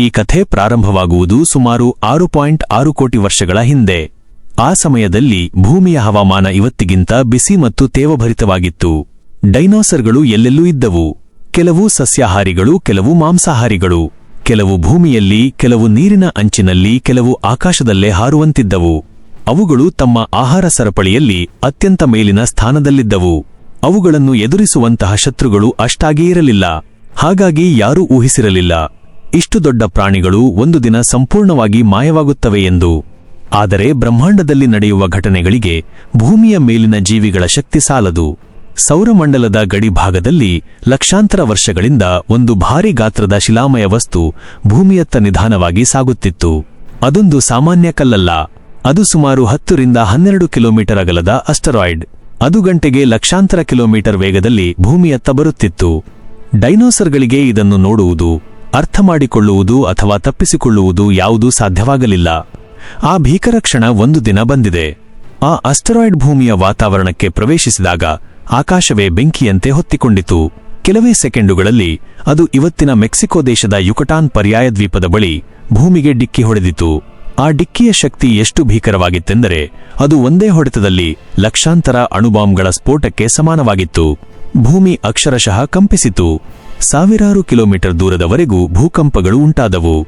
ಈ ಕಥೆ ಪ್ರಾರಂಭವಾಗುವುದು ಸುಮಾರು ಆರು ಪಾಯಿಂಟ್ ಆರು ಕೋಟಿ ವರ್ಷಗಳ ಹಿಂದೆ. ಆ ಸಮಯದಲ್ಲಿ ಭೂಮಿಯ ಹವಾಮಾನ ಇವತ್ತಿಗಿಂತ ಬಿಸಿ ಮತ್ತು ತೇವಭರಿತವಾಗಿತ್ತು. ಡೈನೋಸರ್ಗಳು ಎಲ್ಲೆಲ್ಲೂ ಇದ್ದವು. ಕೆಲವು ಸಸ್ಯಾಹಾರಿಗಳು, ಕೆಲವು ಮಾಂಸಾಹಾರಿಗಳು. ಕೆಲವು ಭೂಮಿಯಲ್ಲಿ, ಕೆಲವು ನೀರಿನ ಅಂಚಿನಲ್ಲಿ, ಕೆಲವು ಆಕಾಶದಲ್ಲೇ ಹಾರುವಂತಿದ್ದವು. ಅವುಗಳು ತಮ್ಮ ಆಹಾರ ಸರಪಳಿಯಲ್ಲಿ ಅತ್ಯಂತ ಮೇಲಿನ ಸ್ಥಾನದಲ್ಲಿದ್ದವು. ಅವುಗಳನ್ನು ಎದುರಿಸುವಂತಹ ಶತ್ರುಗಳು ಅಷ್ಟಾಗಿ ಇರಲಿಲ್ಲ. ಹಾಗಾಗಿ ಯಾರೂ ಊಹಿಸಿರಲಿಲ್ಲ. ಇಷ್ಟು ದೊಡ್ಡ ಪ್ರಾಣಿಗಳು ಒಂದು ದಿನ ಸಂಪೂರ್ಣವಾಗಿ ಮಾಯವಾಗುತ್ತವೆ ಎಂದು. ಆದರೆ ಬ್ರಹ್ಮಾಂಡದಲ್ಲಿ ನಡೆಯುವ ಘಟನೆಗಳಿಗೆ ಭೂಮಿಯ ಮೇಲಿನ ಜೀವಿಗಳ ಶಕ್ತಿ ಸಾಲದು. ಸೌರಮಂಡಲದ ಗಡಿಭಾಗದಲ್ಲಿ ಲಕ್ಷಾಂತರ ವರ್ಷಗಳಿಂದ ಒಂದು ಭಾರೀ ಗಾತ್ರದ ಶಿಲಾಮಯ ವಸ್ತು ಭೂಮಿಯತ್ತ ನಿಧಾನವಾಗಿ ಸಾಗುತ್ತಿತ್ತು. ಅದೊಂದು ಸಾಮಾನ್ಯ ಕಲ್ಲಲ್ಲ. ಅದು ಸುಮಾರು ಹತ್ತರಿಂದ ಹನ್ನೆರಡು ಕಿಲೋಮೀಟರ್ ಅಗಲದ ಅಸ್ಟರಾಯ್ಡ್. ಅದು ಗಂಟೆಗೆ ಲಕ್ಷಾಂತರ ಕಿಲೋಮೀಟರ್ ವೇಗದಲ್ಲಿ ಭೂಮಿಯತ್ತ ಬರುತ್ತಿತ್ತು. ಡೈನೋಸರ್ಗಳಿಗೆ ಇದನ್ನು ನೋಡುವುದು ಅರ್ಥ ಮಾಡಿಕೊಳ್ಳುವುದು ಅಥವಾ ತಪ್ಪಿಸಿಕೊಳ್ಳುವುದು ಯಾವುದೂ ಸಾಧ್ಯವಾಗಲಿಲ್ಲ. ಆ ಭೀಕರ ಕ್ಷಣ ಒಂದು ದಿನ ಬಂದಿದೆ. ಆ ಅಸ್ಟರಾಯ್ಡ್ ಭೂಮಿಯ ವಾತಾವರಣಕ್ಕೆ ಪ್ರವೇಶಿಸಿದಾಗ ಆಕಾಶವೇ ಬೆಂಕಿಯಂತೆ ಹೊತ್ತಿಕೊಂಡಿತು. ಕೆಲವೇ ಸೆಕೆಂಡುಗಳಲ್ಲಿ ಅದು ಇವತ್ತಿನ ಮೆಕ್ಸಿಕೋ ದೇಶದ ಯುಕಟಾನ್ ಪರ್ಯಾಯ ದ್ವೀಪದ ಬಳಿ ಭೂಮಿಗೆ ಡಿಕ್ಕಿ ಹೊಡೆದಿತು. ಆ ಡಿಕ್ಕಿಯ ಶಕ್ತಿ ಎಷ್ಟು ಭೀಕರವಾಗಿತ್ತೆಂದರೆ ಅದು ಒಂದೇ ಹೊಡೆತದಲ್ಲಿ ಲಕ್ಷಾಂತರ ಅಣುಬಾಂಬ್ಗಳ ಸ್ಫೋಟಕ್ಕೆ ಸಮಾನವಾಗಿತ್ತು. ಭೂಮಿ ಅಕ್ಷರಶಃ ಕಂಪಿಸಿತು. ಸಾವಿರಾರು ಕಿಲೋಮೀಟರ್ ದೂರದವರೆಗೂ ಭೂಕಂಪಗಳು ಉಂಟಾದವು.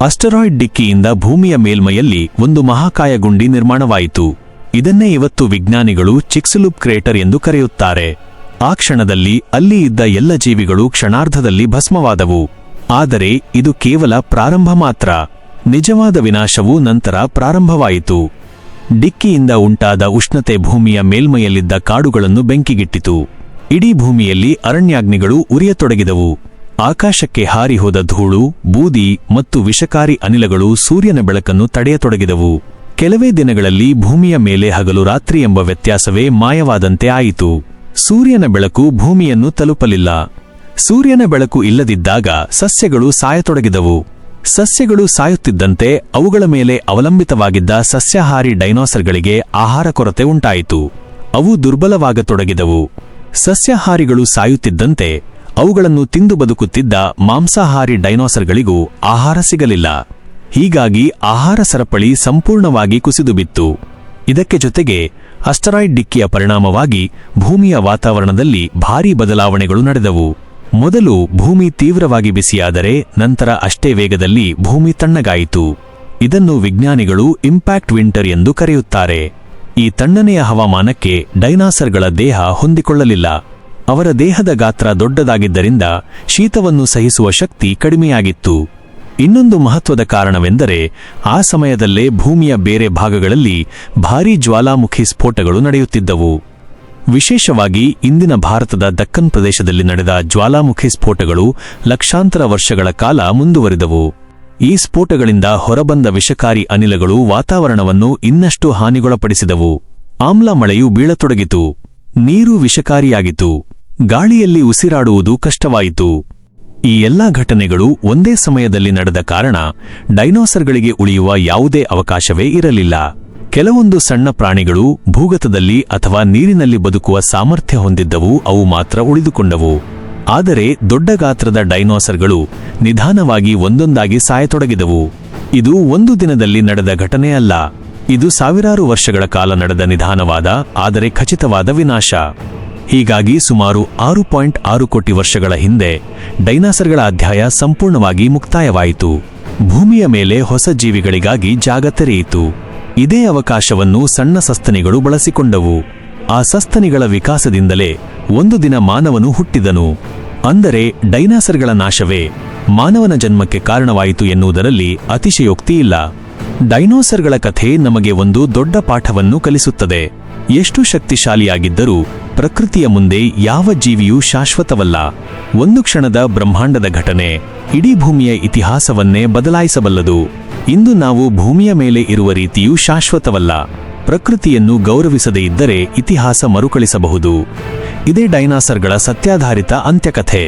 ಅಸ್ಟರಾಯ್ಡ್ ಡಿಕ್ಕಿಯಿಂದ ಭೂಮಿಯ ಮೇಲ್ಮೈಯಲ್ಲಿ ಒಂದು ಮಹಾಕಾಯ ಗುಂಡಿ ನಿರ್ಮಾಣವಾಯಿತು. ಇದನ್ನೇ ಇವತ್ತು ವಿಜ್ಞಾನಿಗಳು ಚಿಕ್ಸಲುಪ್ ಕ್ರೇಟರ್ ಎಂದು ಕರೆಯುತ್ತಾರೆ. ಆ ಕ್ಷಣದಲ್ಲಿ ಅಲ್ಲಿ ಇದ್ದ ಎಲ್ಲ ಜೀವಿಗಳು ಕ್ಷಣಾರ್ಧದಲ್ಲಿ ಭಸ್ಮವಾದವು. ಆದರೆ ಇದು ಕೇವಲ ಪ್ರಾರಂಭ ಮಾತ್ರ. ನಿಜವಾದ ವಿನಾಶವು ನಂತರ ಪ್ರಾರಂಭವಾಯಿತು. ಡಿಕ್ಕಿಯಿಂದ ಉಂಟಾದ ಉಷ್ಣತೆ ಭೂಮಿಯ ಮೇಲ್ಮೈಯಲ್ಲಿದ್ದ ಕಾಡುಗಳನ್ನು ಬೆಂಕಿಗಿಟ್ಟಿತು. ಇಡೀ ಭೂಮಿಯಲ್ಲಿ ಅರಣ್ಯಾಗ್ನಿಗಳು ಉರಿಯತೊಡಗಿದವು. ಆಕಾಶಕ್ಕೆ ಹಾರಿಹೋದ ಧೂಳು, ಬೂದಿ ಮತ್ತು ವಿಷಕಾರಿ ಅನಿಲಗಳು ಸೂರ್ಯನ ಬೆಳಕನ್ನು ತಡೆಯತೊಡಗಿದವು. ಕೆಲವೇ ದಿನಗಳಲ್ಲಿ ಭೂಮಿಯ ಮೇಲೆ ಹಗಲು ರಾತ್ರಿ ಎಂಬ ವ್ಯತ್ಯಾಸವೇ ಮಾಯವಾದಂತೆ ಆಯಿತು. ಸೂರ್ಯನ ಬೆಳಕು ಭೂಮಿಯನ್ನು ತಲುಪಲಿಲ್ಲ. ಸೂರ್ಯನ ಬೆಳಕು ಇಲ್ಲದಿದ್ದಾಗ ಸಸ್ಯಗಳು ಸಾಯತೊಡಗಿದವು. ಸಸ್ಯಗಳು ಸಾಯುತ್ತಿದ್ದಂತೆ ಅವುಗಳ ಮೇಲೆ ಅವಲಂಬಿತವಾಗಿದ್ದ ಸಸ್ಯಾಹಾರಿ ಡೈನೋಸರ್ಗಳಿಗೆ ಆಹಾರ ಕೊರತೆ ಉಂಟಾಯಿತು. ಅವು ದುರ್ಬಲವಾಗತೊಡಗಿದವು. ಸಸ್ಯಾಹಾರಿಗಳು ಸಾಯುತ್ತಿದ್ದಂತೆ ಅವುಗಳನ್ನು ತಿಂದು ಬದುಕುತ್ತಿದ್ದ ಮಾಂಸಾಹಾರಿ ಡೈನೋಸರ್ಗಳಿಗೂ ಆಹಾರ ಸಿಗಲಿಲ್ಲ. ಹೀಗಾಗಿ ಆಹಾರ ಸರಪಳಿ ಸಂಪೂರ್ಣವಾಗಿ ಕುಸಿದುಬಿತ್ತು. ಇದಕ್ಕೆ ಜೊತೆಗೆ ಅಸ್ಟರಾಯ್ಡ್ ಡಿಕ್ಕಿಯ ಪರಿಣಾಮವಾಗಿ ಭೂಮಿಯ ವಾತಾವರಣದಲ್ಲಿ ಭಾರೀ ಬದಲಾವಣೆಗಳು ನಡೆದವು. ಮೊದಲು ಭೂಮಿ ತೀವ್ರವಾಗಿ ಬಿಸಿಯಾದರೆ ನಂತರ ಅಷ್ಟೇ ವೇಗದಲ್ಲಿ ಭೂಮಿ ತಣ್ಣಗಾಯಿತು. ಇದನ್ನು ವಿಜ್ಞಾನಿಗಳು ಇಂಪ್ಯಾಕ್ಟ್ ವಿಂಟರ್ ಎಂದು ಕರೆಯುತ್ತಾರೆ. ಈ ತಣ್ಣನೆಯ ಹವಾಮಾನಕ್ಕೆ ಡೈನಾಸರ್ಗಳ ದೇಹ ಹೊಂದಿಕೊಳ್ಳಲಿಲ್ಲ. ಅವರ ದೇಹದ ಗಾತ್ರ ದೊಡ್ಡದಾಗಿದ್ದರಿಂದ ಶೀತವನ್ನು ಸಹಿಸುವ ಶಕ್ತಿ ಕಡಿಮೆಯಾಗಿತ್ತು. ಇನ್ನೊಂದು ಮಹತ್ವದ ಕಾರಣವೆಂದರೆ ಆ ಸಮಯದಲ್ಲೇ ಭೂಮಿಯ ಬೇರೆ ಭಾಗಗಳಲ್ಲಿ ಭಾರೀ ಜ್ವಾಲಾಮುಖಿ ಸ್ಫೋಟಗಳು ನಡೆಯುತ್ತಿದ್ದವು. ವಿಶೇಷವಾಗಿ ಇಂದಿನ ಭಾರತದ ದಕ್ಕನ್ ಪ್ರದೇಶದಲ್ಲಿ ನಡೆದ ಜ್ವಾಲಾಮುಖಿ ಸ್ಫೋಟಗಳು ಲಕ್ಷಾಂತರ ವರ್ಷಗಳ ಕಾಲ ಮುಂದುವರಿದವು. ಈ ಸ್ಫೋಟಗಳಿಂದ ಹೊರಬಂದ ವಿಷಕಾರಿ ಅನಿಲಗಳು ವಾತಾವರಣವನ್ನು ಇನ್ನಷ್ಟು ಹಾನಿಗೊಳಪಡಿಸಿದವು. ಆಮ್ಲ ಮಳೆಯು ಬೀಳತೊಡಗಿತು. ನೀರು ವಿಷಕಾರಿಯಾಗಿತು ಗಾಳಿಯಲ್ಲಿ ಉಸಿರಾಡುವುದು ಕಷ್ಟವಾಯಿತು. ಈ ಎಲ್ಲಾ ಘಟನೆಗಳು ಒಂದೇ ಸಮಯದಲ್ಲಿ ನಡೆದ ಕಾರಣ ಡೈನೋಸರ್ಗಳಿಗೆ ಉಳಿಯುವ ಯಾವುದೇ ಅವಕಾಶವೇ ಇರಲಿಲ್ಲ. ಕೆಲವೊಂದು ಸಣ್ಣ ಪ್ರಾಣಿಗಳು ಭೂಗತದಲ್ಲಿ ಅಥವಾ ನೀರಿನಲ್ಲಿ ಬದುಕುವ ಸಾಮರ್ಥ್ಯ ಹೊಂದಿದ್ದವು, ಅವು ಮಾತ್ರ ಉಳಿದುಕೊಂಡವು. ಆದರೆ ದೊಡ್ಡ ಗಾತ್ರದ ಡೈನೋಸರ್ಗಳು ನಿಧಾನವಾಗಿ ಒಂದೊಂದಾಗಿ ಸಾಯತೊಡಗಿದವು. ಇದು ಒಂದು ದಿನದಲ್ಲಿ ನಡೆದ ಘಟನೆಯಲ್ಲ ಇದು ಸಾವಿರಾರು ವರ್ಷಗಳ ಕಾಲ ನಡೆದ ನಿಧಾನವಾದ, ಆದರೆ ಖಚಿತವಾದ ವಿನಾಶ. ಹೀಗಾಗಿ ಸುಮಾರು ಆರು ಪಾಯಿಂಟ್ ಆರು ಕೋಟಿ ವರ್ಷಗಳ ಹಿಂದೆ ಡೈನಾಸರ್ಗಳ ಅಧ್ಯಾಯ ಸಂಪೂರ್ಣವಾಗಿ ಮುಕ್ತಾಯವಾಯಿತು. ಭೂಮಿಯ ಮೇಲೆ ಹೊಸ ಜೀವಿಗಳಿಗಾಗಿ ಜಾಗ ತೆರೆಯಿತು. ಇದೇ ಅವಕಾಶವನ್ನು ಸಣ್ಣ ಸಸ್ತನಿಗಳು ಬಳಸಿಕೊಂಡವು. ಆ ಸಸ್ತನಿಗಳ ವಿಕಾಸದಿಂದಲೇ ಒಂದು ದಿನ ಮಾನವನು ಹುಟ್ಟಿದನು. ಅಂದರೆ ಡೈನಾಸರ್ಗಳ ನಾಶವೇ. ಮಾನವನ ಜನ್ಮಕ್ಕೆ ಕಾರಣವಾಯಿತು ಎನ್ನುವುದರಲ್ಲಿ ಅತಿಶಯೋಕ್ತಿ ಇಲ್ಲ. ಡೈನೋಸರ್ಗಳ ಕಥೆ ನಮಗೆ ಒಂದು ದೊಡ್ಡ ಪಾಠವನ್ನು ಕಲಿಸುತ್ತದೆ. ಎಷ್ಟು ಶಕ್ತಿಶಾಲಿಯಾಗಿದ್ದರೂ ಪ್ರಕೃತಿಯ ಮುಂದೆ ಯಾವ ಜೀವಿಯೂ ಶಾಶ್ವತವಲ್ಲ. ಒಂದು ಕ್ಷಣದ ಬ್ರಹ್ಮಾಂಡದ ಘಟನೆ, ಇಡೀ ಭೂಮಿಯ ಇತಿಹಾಸವನ್ನೇ ಬದಲಾಯಿಸಬಲ್ಲದು. ಇಂದು ನಾವು ಭೂಮಿಯ ಮೇಲೆ ಇರುವ ರೀತಿಯೂ ಶಾಶ್ವತವಲ್ಲ. ಪ್ರಕೃತಿಯನ್ನು ಗೌರವಿಸದೇ ಇದ್ದರೆ ಇತಿಹಾಸ ಮರುಕಳಿಸಬಹುದು. ಇದೇ ಡೈನಾಸರ್ಗಳ ಸತ್ಯಾಧಾರಿತ ಅಂತ್ಯಕಥೆ.